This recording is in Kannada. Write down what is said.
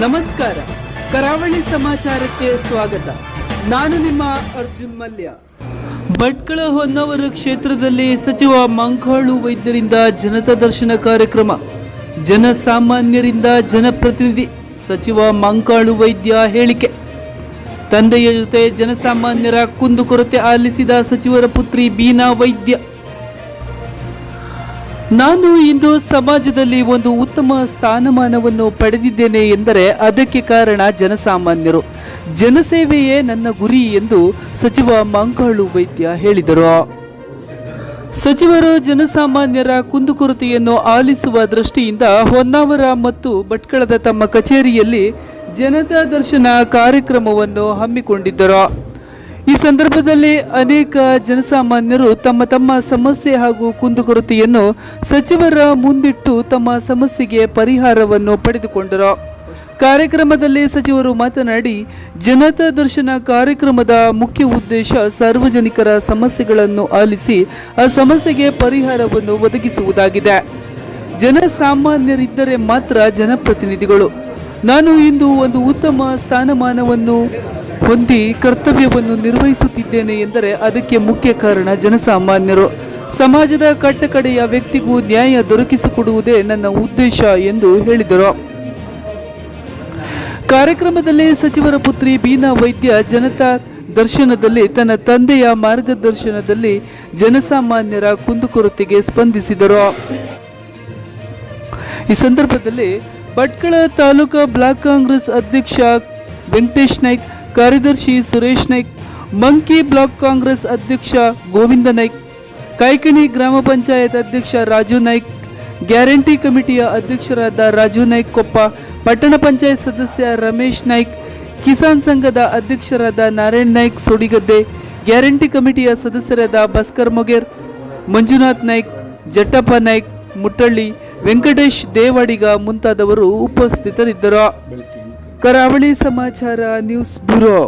ನಮಸ್ಕಾರ. ಕರಾವಳಿ ಸಮಾಚಾರಕ್ಕೆ ಸ್ವಾಗತ. ನಾನು ನಿಮ್ಮ ಅರ್ಜುನ್ ಮಲ್ಯ. ಭಟ್ಕಳ ಹೊನ್ನವರ ಕ್ಷೇತ್ರದಲ್ಲಿ ಸಚಿವ ಮಂಕಾಳು ವೈದ್ಯರಿಂದ ಜನತಾ ದರ್ಶನ ಕಾರ್ಯಕ್ರಮ. ಜನಸಾಮಾನ್ಯರಿಂದ ಜನಪ್ರತಿನಿಧಿ ಸಚಿವ ಮಂಕಾಳು ವೈದ್ಯ ಹೇಳಿಕೆ. ತಂದೆಯ ಜೊತೆ ಜನಸಾಮಾನ್ಯರ ಕುಂದುಕೊರತೆ ಆಲಿಸಿದ ಸಚಿವರ ಪುತ್ರಿ ಬೀನಾ ವೈದ್ಯ. ನಾನು ಇಂದು ಸಮಾಜದಲ್ಲಿ ಒಂದು ಉತ್ತಮ ಸ್ಥಾನಮಾನವನ್ನು ಪಡೆದಿದ್ದೇನೆ ಎಂದರೆ ಅದಕ್ಕೆ ಕಾರಣ ಜನಸಾಮಾನ್ಯರು. ಜನಸೇವೆಯೇ ನನ್ನ ಗುರಿ ಎಂದು ಸಚಿವ ಮಂಕಾಳು ವೈದ್ಯ ಹೇಳಿದರು. ಸಚಿವರು ಜನಸಾಮಾನ್ಯರ ಕುಂದುಕೊರತೆಯನ್ನು ಆಲಿಸುವ ದೃಷ್ಟಿಯಿಂದ ಹೊನ್ನಾವರ ಮತ್ತು ಭಟ್ಕಳದ ತಮ್ಮ ಕಚೇರಿಯಲ್ಲಿ ಜನತಾ ದರ್ಶನ ಕಾರ್ಯಕ್ರಮವನ್ನು ಹಮ್ಮಿಕೊಂಡಿದ್ದರು. ಈ ಸಂದರ್ಭದಲ್ಲಿ ಅನೇಕ ಜನಸಾಮಾನ್ಯರು ತಮ್ಮ ತಮ್ಮ ಸಮಸ್ಯೆ ಹಾಗೂ ಕುಂದುಕೊರತೆಯನ್ನು ಸಚಿವರ ಮುಂದಿಟ್ಟು ತಮ್ಮ ಸಮಸ್ಯೆಗೆ ಪರಿಹಾರವನ್ನು ಪಡೆದುಕೊಂಡರು. ಕಾರ್ಯಕ್ರಮದಲ್ಲಿ ಸಚಿವರು ಮಾತನಾಡಿ, ಜನತಾ ದರ್ಶನ ಕಾರ್ಯಕ್ರಮದ ಮುಖ್ಯ ಉದ್ದೇಶ ಸಾರ್ವಜನಿಕರ ಸಮಸ್ಯೆಗಳನ್ನು ಆಲಿಸಿ, ಆ ಸಮಸ್ಯೆಗೆ ಪರಿಹಾರವನ್ನು ಒದಗಿಸುವುದಾಗಿದೆ. ಜನಸಾಮಾನ್ಯರಿದ್ದರೆ ಮಾತ್ರ ಜನಪ್ರತಿನಿಧಿಗಳು. ನಾನು ಇಂದು ಒಂದು ಉತ್ತಮ ಸ್ಥಾನಮಾನವನ್ನು ಹೊಂದಿ ಕರ್ತವ್ಯವನ್ನು ನಿರ್ವಹಿಸುತ್ತಿದ್ದೇನೆ ಎಂದರೆ ಅದಕ್ಕೆ ಮುಖ್ಯ ಕಾರಣ ಜನಸಾಮಾನ್ಯರು. ಸಮಾಜದ ಕಟ್ಟಕಡೆಯ ವ್ಯಕ್ತಿಗೂ ನ್ಯಾಯ ದೊರಕಿಸಿಕೊಡುವುದೇ ನನ್ನ ಉದ್ದೇಶ ಎಂದು ಹೇಳಿದರು. ಕಾರ್ಯಕ್ರಮದಲ್ಲಿ ಸಚಿವರ ಪುತ್ರಿ ಬೀನಾ ವೈದ್ಯ ಜನತಾ ದರ್ಶನದಲ್ಲಿ ತನ್ನ ತಂದೆಯ ಮಾರ್ಗದರ್ಶನದಲ್ಲಿ ಜನಸಾಮಾನ್ಯರ ಕುಂದುಕೊರತೆಗೆ ಸ್ಪಂದಿಸಿದರು. ಈ ಸಂದರ್ಭದಲ್ಲಿ ಭಟ್ಕಳ ತಾಲೂಕಾ ಬ್ಲಾಕ್ ಕಾಂಗ್ರೆಸ್ ಅಧ್ಯಕ್ಷ ವೆಂಕಟೇಶ್ ನಾಯ್ಕ್ ಕಾರ್ಯದರ್ಶಿ ಸುರೇಶ್ ನಾಯ್ಕ್, ಮಂಕಿ ಬ್ಲಾಕ್ ಕಾಂಗ್ರೆಸ್ ಅಧ್ಯಕ್ಷ ಗೋವಿಂದ ನಾಯ್ಕ್, ಕೈಕಣಿ ಗ್ರಾಮ ಪಂಚಾಯತ್ ಅಧ್ಯಕ್ಷ ರಾಜು ನಾಯ್ಕ್, ಗ್ಯಾರಂಟಿ ಕಮಿಟಿಯ ಅಧ್ಯಕ್ಷರಾದ ರಾಜು ನಾಯ್ಕ್ ಕೊಪ್ಪ, ಪಟ್ಟಣ ಪಂಚಾಯತ್ ಸದಸ್ಯ ರಮೇಶ್ ನಾಯ್ಕ್, ಕಿಸಾನ್ ಸಂಘದ ಅಧ್ಯಕ್ಷರಾದ ನಾರಾಯಣ್ ನಾಯ್ಕ್ ಸೋಡಿಗದ್ದೆ, ಗ್ಯಾರಂಟಿ ಕಮಿಟಿಯ ಸದಸ್ಯರಾದ ಭಾಸ್ಕರ್ ಮೊಗೇರ್, ಮಂಜುನಾಥ್ ನಾಯ್ಕ್, ಜಟ್ಟಪ್ಪ ನಾಯ್ಕ್, ಮುಟ್ಟಳ್ಳಿ, ವೆಂಕಟೇಶ್ ದೇವಾಡಿಗ ಮುಂತಾದವರು ಉಪಸ್ಥಿತರಿದ್ದರು. करावि समाचार न्यूज़ ब्यूरो